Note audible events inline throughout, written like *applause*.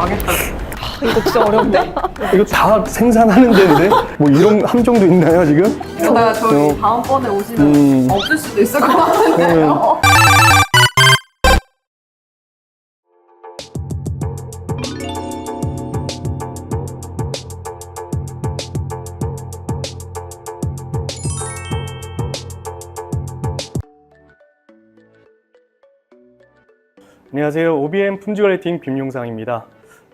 망했다. 이거 진짜 어려운데? *laughs* 이거 다 생산하는 데인데 뭐 이런 함정도 있나요 지금? 이러다가 저희 어. 다음번에 오시면 음. 없을 수도 있을 것 같은데요. 안녕하세요. OBM 품질관리팀 김용상입니다.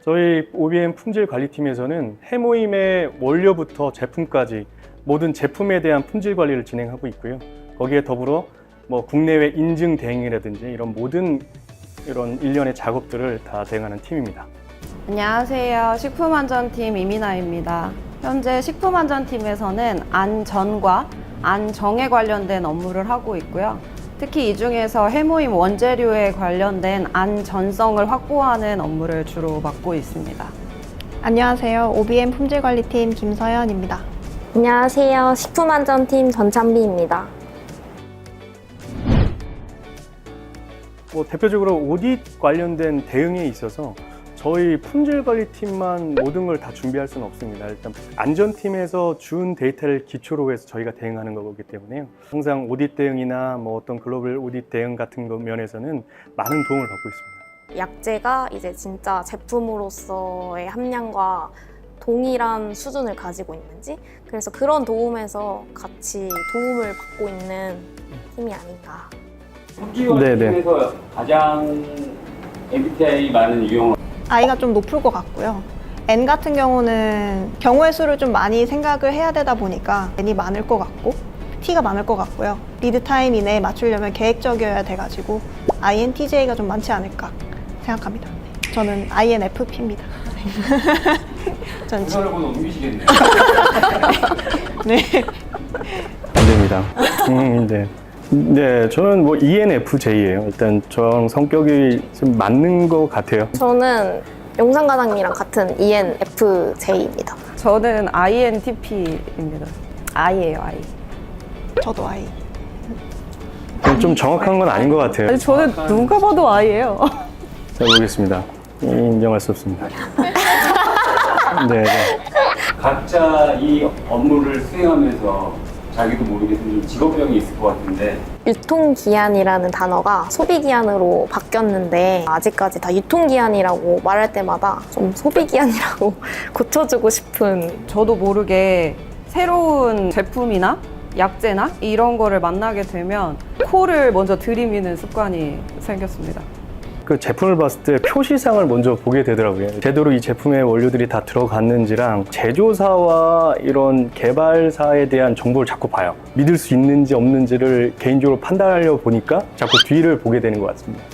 저희 OBM 품질 관리팀에서는 해모임의 원료부터 제품까지 모든 제품에 대한 품질 관리를 진행하고 있고요. 거기에 더불어 뭐 국내외 인증 대행이라든지 이런 모든 이런 일련의 작업들을 다 대행하는 팀입니다. 안녕하세요. 식품안전팀 이민아입니다. 현재 식품안전팀에서는 안전과 안정에 관련된 업무를 하고 있고요. 특히 이 중에서 해모임 원재료에 관련된 안전성을 확보하는 업무를 주로 맡고 있습니다. 안녕하세요. OBM 품질관리팀 김서연입니다. 안녕하세요. 식품안전팀 전찬비입니다. 뭐 대표적으로 오딧 관련된 대응에 있어서 저희 품질 관리 팀만 모든 걸 다 준비할 수는 없습니다. 일단 안전팀에서 준 데이터를 기초로 해서 저희가 대응하는 거기 때문에요. 항상 오딧 대응이나 뭐 어떤 글로벌 오딧 대응 같은 거 면에서는 많은 도움을 받고 있습니다. 약재가 이제 진짜 제품으로서의 함량과 동일한 수준을 가지고 있는지 그래서 그런 도움에서 같이 도움을 받고 있는 팀이 아닌가. 네, 네. 품질관리팀에서 가장 MBTI 많은 유형 을 I가 좀 높을 것 같고요. N 같은 경우는 경우의 수를 좀 많이 생각을 해야 되다 보니까 N이 많을 것 같고 T가 많을 것 같고요. 리드 타임 이내에 맞추려면 계획적이어야 돼가지고 INTJ가 좀 많지 않을까 생각합니다. 저는 INFP입니다. *laughs* 전 지- 보고 옮기시겠네요. *laughs* 네. 안 됩니다. 음, 네. 네, 저는 뭐 ENFJ예요. 일단 저랑 성격이 좀 맞는 것 같아요. 저는 용산과장님이랑 같은 ENFJ입니다. 저는 INTP입니다. I예요, I. 저도 I. 좀 정확한 건 아닌 것 같아요. 아니, 저는 누가 봐도 I예요. 잘 모르겠습니다. 인정할 수 없습니다. *laughs* 네, 네. 각자 이 업무를 수행하면서 자기도 모르게 좀 직업병이 있을 것 같은데 유통기한이라는 단어가 소비기한으로 바뀌었는데 아직까지 다 유통기한이라고 말할 때마다 좀 소비기한이라고 *laughs* 고쳐주고 싶은 저도 모르게 새로운 제품이나 약재나 이런 거를 만나게 되면 코를 먼저 들이미는 습관이 생겼습니다. 그 제품을 봤을 때 표시상을 먼저 보게 되더라고요. 제대로 이 제품의 원료들이 다 들어갔는지랑 제조사와 이런 개발사에 대한 정보를 자꾸 봐요. 믿을 수 있는지 없는지를 개인적으로 판단하려고 보니까 자꾸 뒤를 보게 되는 것 같습니다.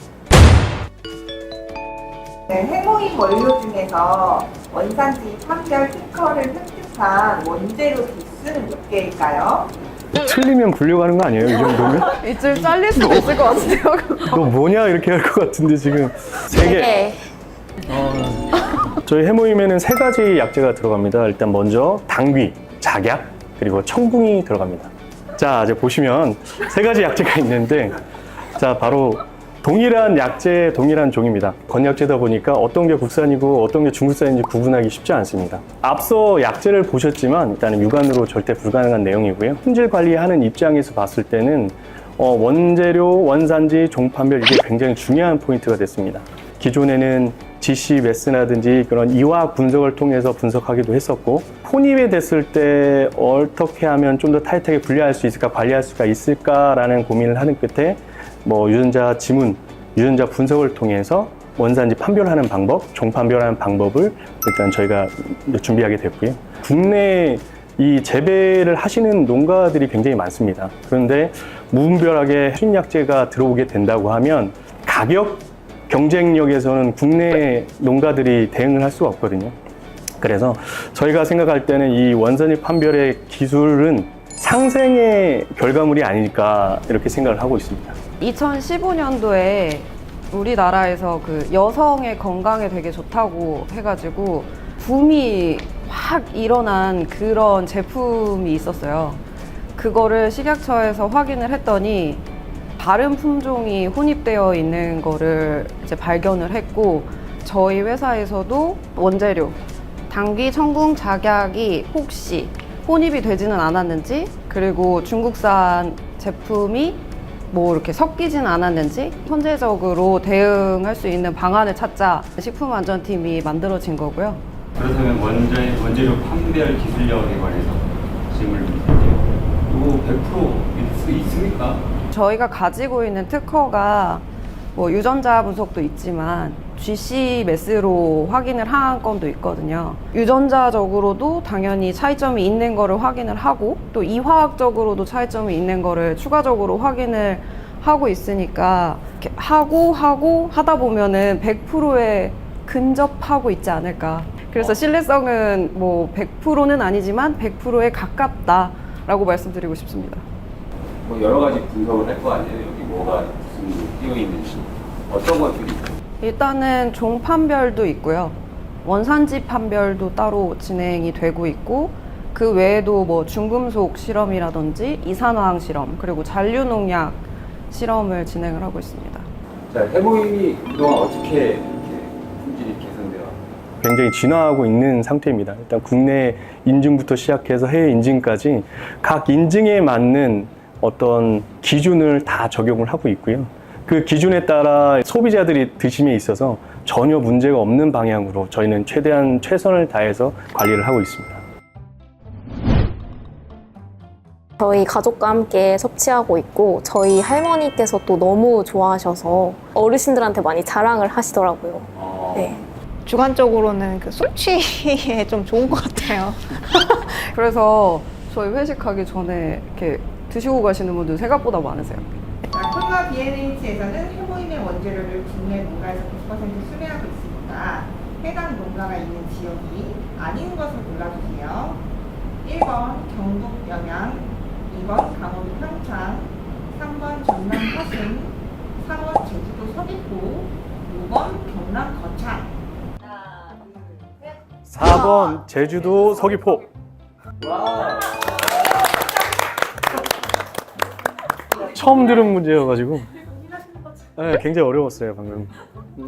네, 해모임 원료 중에서 원산지 판별 특허를 획득한 원재료 기수는 몇 개일까요? 틀리면 불려가는 거 아니에요? 이 정도면? *laughs* 이쯤 잘릴 수도 있을 것 같은데요. 너 뭐냐? 이렇게 할 것 같은데 지금 세 개. 되게 저희 해모임에는 세 가지 약재가 들어갑니다. 일단 먼저 당귀, 작약, 그리고 청궁이 들어갑니다. 자, 이제 보시면 세 가지 약재가 있는데, 자, 바로 동일한 약재, 동일한 종입니다. 건약재다 보니까 어떤 게 국산이고 어떤 게 중국산인지 구분하기 쉽지 않습니다. 앞서 약재를 보셨지만 일단은 육안으로 절대 불가능한 내용이고요. 품질 관리하는 입장에서 봤을 때는 어, 원재료, 원산지, 종판별 이게 굉장히 중요한 포인트가 됐습니다. 기존에는 GC 메스나든지 그런 이화 분석을 통해서 분석하기도 했었고 혼입이 됐을 때 어떻게 하면 좀 더 타이트하게 분리할 수 있을까 관리할 수가 있을까라는 고민을 하는 끝에 뭐 유전자 지문, 유전자 분석을 통해서 원산지 판별하는 방법, 종판별하는 방법을 일단 저희가 준비하게 됐고요. 국내 이 재배를 하시는 농가들이 굉장히 많습니다. 그런데 무분별하게 신약재가 들어오게 된다고 하면 가격 경쟁력에서는 국내 농가들이 대응을 할 수가 없거든요. 그래서 저희가 생각할 때는 이 원산지 판별의 기술은 상생의 결과물이 아닐까 이렇게 생각을 하고 있습니다. 2015년도에 우리나라에서 그 여성의 건강에 되게 좋다고 해가지고 붐이 확 일어난 그런 제품이 있었어요. 그거를 식약처에서 확인을 했더니 다른 품종이 혼입되어 있는 거를 이제 발견을 했고 저희 회사에서도 원재료, 당귀, 청궁, 작약이 혹시 혼입이 되지는 않았는지, 그리고 중국산 제품이 뭐 이렇게 섞이진 않았는지 선제적으로 대응할 수 있는 방안을 찾자 식품안전팀이 만들어진 거고요. 그렇다면 원재, 원재료 판별 기술력에 관해서 질문을 드릴게요. 이거 100% 믿을 수 있습니까? 저희가 가지고 있는 특허가 뭐 유전자 분석도 있지만 GC 매스로 확인을 한 건도 있거든요. 유전자적으로도 당연히 차이점이 있는 거를 확인을 하고 또 이화학적으로도 차이점이 있는 거를 추가적으로 확인을 하고 있으니까 하고 하고 하다 보면은 100%에 근접하고 있지 않을까. 그래서 신뢰성은 뭐 100%는 아니지만 100%에 가깝다라고 말씀드리고 싶습니다. 뭐 여러 가지 분석을 할 거 아니에요? 여기 뭐가 무슨 끼어 있는지 어떤 것들이? 일단은 종 판별도 있고요. 원산지 판별도 따로 진행이 되고 있고 그 외에도 뭐 중금속 실험이라든지 이산화황 실험 그리고 잔류농약 실험을 진행을 하고 있습니다. 자, 해모임이 그동안 어떻게 이렇게 품질이 개선되어 굉장히 진화하고 있는 상태입니다. 일단 국내 인증부터 시작해서 해외 인증까지 각 인증에 맞는 어떤 기준을 다 적용을 하고 있고요. 그 기준에 따라 소비자들이 드심에 있어서 전혀 문제가 없는 방향으로 저희는 최대한 최선을 다해서 관리를 하고 있습니다. 저희 가족과 함께 섭취하고 있고 저희 할머니께서 또 너무 좋아하셔서 어르신들한테 많이 자랑을 하시더라고요. 어, 네. 주관적으로는 그 숙취에 *laughs* 좀 좋은 것 같아요. *laughs* 그래서 저희 회식하기 전에 이렇게 드시고 가시는 분들 생각보다 많으세요. 자, 콜과 BNH에서는 해모임의 원재료를 국내 농가에서 100% 수매하고 있으니까 해당 농가가 있는 지역이 아닌 것을 골라주세요. 1번 경북 영양, 2번 강원도 평창, 3번 전남 화순, 4번 제주도 서귀포, 5번 경남 거창. 4번 제주도 서귀포. 처음 들은 문제여가지고 네, 굉장히 어려웠어요 방금. 네.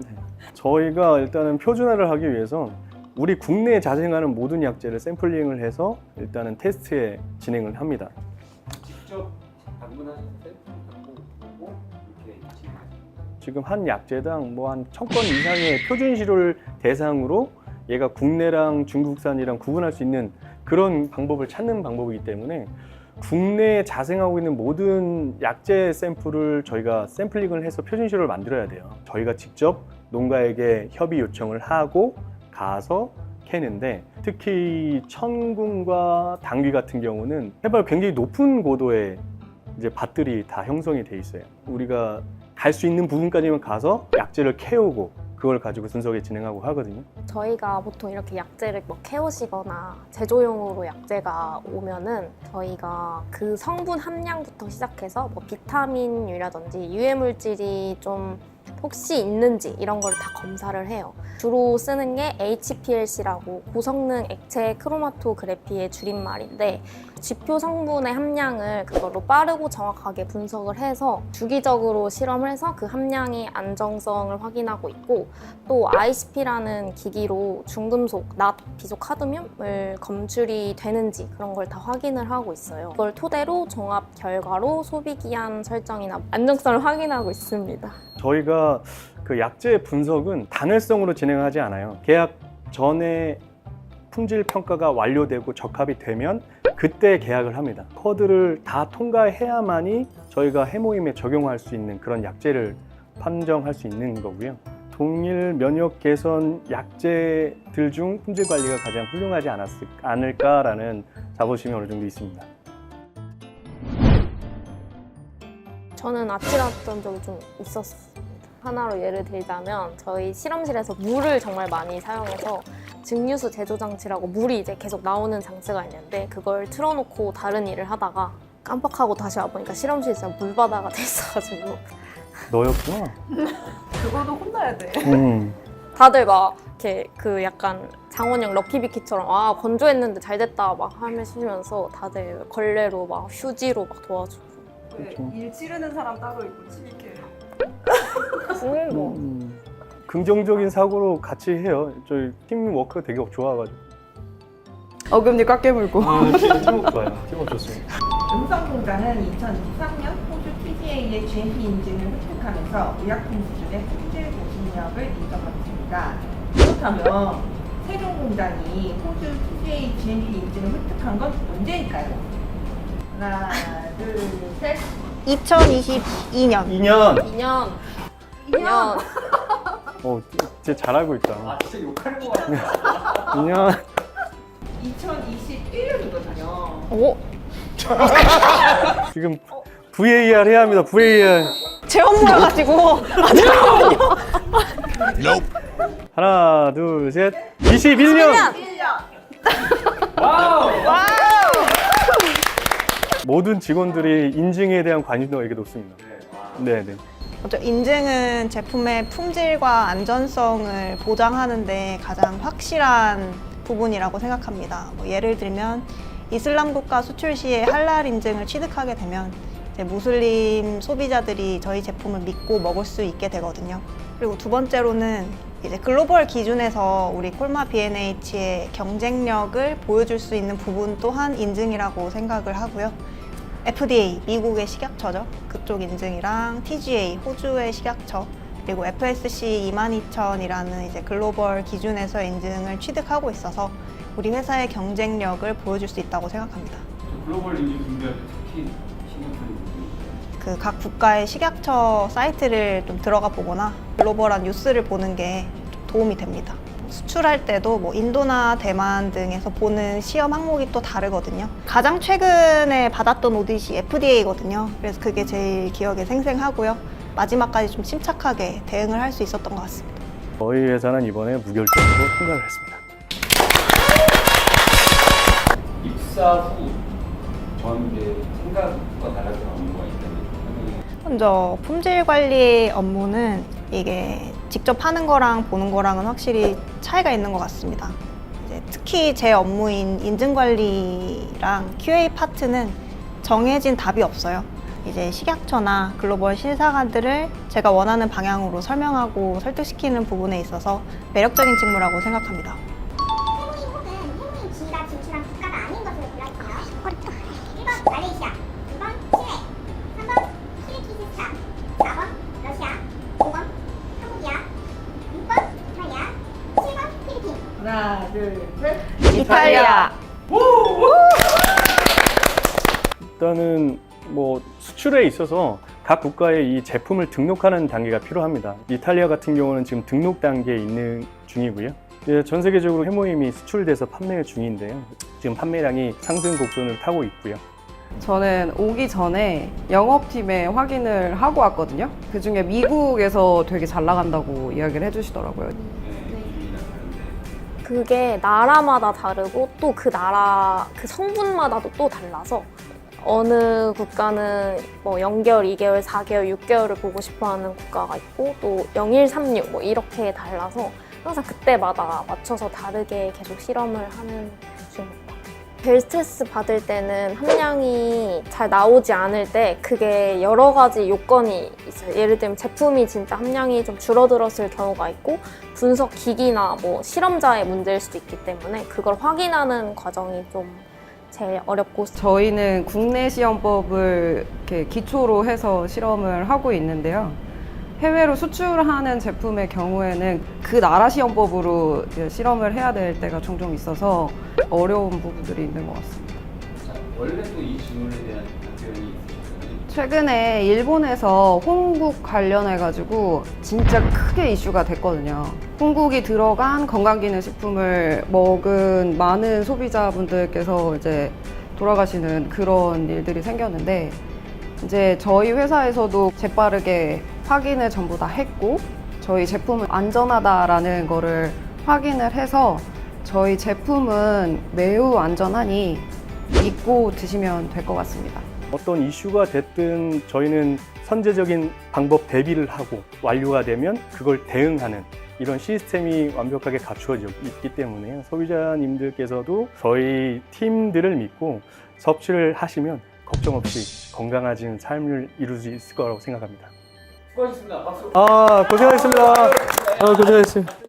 저희가 일단은 표준화를 하기 위해서 우리 국내에 자생하는 모든 약재를 샘플링을 해서 일단은 테스트에 진행을 합니다. 직접 샘플 이렇게. 지금 한 약재당 뭐 한 천 건 이상의 표준 시료를 대상으로 얘가 국내랑 중국산이랑 구분할 수 있는 그런 방법을 찾는 방법이기 때문에 국내에 자생하고 있는 모든 약재 샘플을 저희가 샘플링을 해서 표준 시료를 만들어야 돼요. 저희가 직접 농가에게 협의 요청을 하고 가서 캐는데 특히 천궁과 당귀 같은 경우는 해발 굉장히 높은 고도의 이제 밭들이 다 형성이 돼 있어요. 우리가 갈 수 있는 부분까지만 가서 약재를 캐오고 그걸 가지고 분석에 진행하고 하거든요. 저희가 보통 이렇게 약재를 뭐 캐오시거나 제조용으로 약재가 오면은 저희가 그 성분 함량부터 시작해서 뭐 비타민유라든지 유해 물질이 좀 혹시 있는지 이런 걸 다 검사를 해요. 주로 쓰는 게 HPLC라고 고성능 액체 크로마토그래피의 줄임말인데 지표 성분의 함량을 그걸로 빠르고 정확하게 분석을 해서 주기적으로 실험을 해서 그 함량의 안정성을 확인하고 있고 또 ICP라는 기기로 중금속, 납, 비속, 카드뮴을 검출이 되는지 그런 걸 다 확인을 하고 있어요. 그걸 토대로 종합 결과로 소비 기한 설정이나 안정성을 확인하고 있습니다. 저희가 그 약재 분석은 단회성으로 진행하지 않아요. 계약 전에 품질 평가가 완료되고 적합이 되면 그때 계약을 합니다. 코드를 다 통과해야만이 저희가 해모임에 적용할 수 있는 그런 약재를 판정할 수 있는 거고요. 동일 면역 개선 약재들 중 품질 관리가 가장 훌륭하지 않았을, 않을까라는 자부심이 어느 정도 있습니다. 저는 아찔했던 적이 좀 있었습니다. 하나로 예를 들자면 저희 실험실에서 물을 정말 많이 사용해서 증류수 제조 장치라고 물이 이제 계속 나오는 장치가 있는데 그걸 틀어놓고 다른 일을 하다가 깜빡하고 다시 와보니까 실험실이 진짜 물바다가 *laughs* 돼 있어가지고 너였구나. *laughs* 그거도 혼나야 돼. 음. 다들 막 이렇게 그 약간 장원영 럭키비키처럼 아 건조했는데 잘 됐다 막 하시면서 다들 걸레로 막 휴지로 막 도와주고 일 치르는 사람 따로 있고 칠 거 음. 긍정적인 사고로 같이 해요. 저희 팀워크가 되게 좋아가지고. 어금니 꽉 깨물고. 아, 팀워크 좋아요. 팀워크 좋습니다. 음성공장은 2023년 호주 TGA의 GMP 인증을 획득하면서 의약품 수준의 품질 보신력을 인정받습니다. 그렇다면 세종공장이 호주 TGA GMP 인증을 획득한 건 언제일까요? 하나, 둘, 셋. 2022년 2년. 2년 2년 어, 진짜 잘 알고 있다. 아 진짜 욕하는 거 같아. 2년. 2021년이거든요. 오 지금 VAR 해야 합니다. VAR. 제 업무여가지고 하나, 둘, 셋. 21년. 모든 직원들이 인증에 대한 관심도가 되게 높습니다. 네, 네. 먼저 인증은 제품의 품질과 안전성을 보장하는데 가장 확실한 부분이라고 생각합니다. 뭐 예를 들면 이슬람 국가 수출 시에 할랄 인증을 취득하게 되면 이제 무슬림 소비자들이 저희 제품을 믿고 먹을 수 있게 되거든요. 그리고 두 번째로는 이제 글로벌 기준에서 우리 콜마 B&H의 경쟁력을 보여줄 수 있는 부분 또한 인증이라고 생각을 하고요. FDA 미국의 식약처죠. 그쪽 인증이랑 TGA 호주의 식약처 그리고 FSC 22000이라는 이제 글로벌 기준에서 인증을 취득하고 있어서 우리 회사의 경쟁력을 보여줄 수 있다고 생각합니다. 저 글로벌 인증 준비할 때 특히 신경 쓰는 부분이 있어요. 그각 국가의 식약처 사이트를 좀 들어가 보거나 글로벌한 뉴스를 보는 게 좀 도움이 됩니다. 수출할 때도 뭐 인도나 대만 등에서 보는 시험 항목이 또 다르거든요. 가장 최근에 받았던 오디시 FDA거든요. 그래서 그게 제일 기억에 생생하고요. 마지막까지 좀 침착하게 대응을 할 수 있었던 것 같습니다. 저희 회사는 이번에 무결점으로 통과를 했습니다. 입사 후 저한테 생각과 다르게 업무가 있다면 먼저 품질 관리 업무는 이게 직접 하는 거랑 보는 거랑은 확실히 차이가 있는 것 같습니다. 특히 제 업무인 인증 관리랑 QA 파트는 정해진 답이 없어요. 이제 식약처나 글로벌 신사관들을 제가 원하는 방향으로 설명하고 설득시키는 부분에 있어서 매력적인 직무라고 생각합니다. 일단은 뭐 수출에 있어서 각 국가의 이 제품을 등록하는 단계가 필요합니다. 이탈리아 같은 경우는 지금 등록 단계에 있는 중이고요. 예, 전 세계적으로 해모임이 수출돼서 판매 중인데요. 지금 판매량이 상승 곡선을 타고 있고요. 저는 오기 전에 영업팀에 확인을 하고 왔거든요. 그 중에 미국에서 되게 잘 나간다고 이야기를 해주시더라고요. 그게 나라마다 다르고 또 그 나라 그 성분마다도 또 달라서 어느 국가는 뭐 0개월, 2개월, 4개월, 6개월을 보고 싶어 하는 국가가 있고 또 01, 36 뭐 이렇게 달라서 항상 그때마다 맞춰서 다르게 계속 실험을 하는 중입니다. 벨 스트레스 받을 때는 함량이 잘 나오지 않을 때 그게 여러 가지 요건이 있어요. 예를 들면 제품이 진짜 함량이 좀 줄어들었을 경우가 있고 분석 기기나 뭐 실험자의 문제일 수도 있기 때문에 그걸 확인하는 과정이 좀 제일 어렵고 저희는 국내 시험법을 이렇게 기초로 해서 실험을 하고 있는데요. 해외로 수출하는 제품의 경우에는 그 나라 시험법으로 실험을 해야 될 때가 종종 있어서 어려운 부분들이 있는 것 같습니다. 자, 원래 또 이 질문에 대한 최근에 일본에서 홍국 관련해가지고 진짜 크게 이슈가 됐거든요. 홍국이 들어간 건강기능식품을 먹은 많은 소비자분들께서 이제 돌아가시는 그런 일들이 생겼는데 이제 저희 회사에서도 재빠르게 확인을 전부 다 했고 저희 제품은 안전하다라는 거를 확인을 해서 저희 제품은 매우 안전하니 믿고 드시면 될 것 같습니다. 어떤 이슈가 됐든 저희는 선제적인 방법 대비를 하고 완료가 되면 그걸 대응하는 이런 시스템이 완벽하게 갖추어져 있기 때문에 소비자님들께서도 저희 팀들을 믿고 섭취를 하시면 걱정 없이 건강해진 삶을 이룰 수 있을 거라고 생각합니다. 수고하셨습니다. 박수. 아 고생하셨습니다. 아, 고생하셨습니다.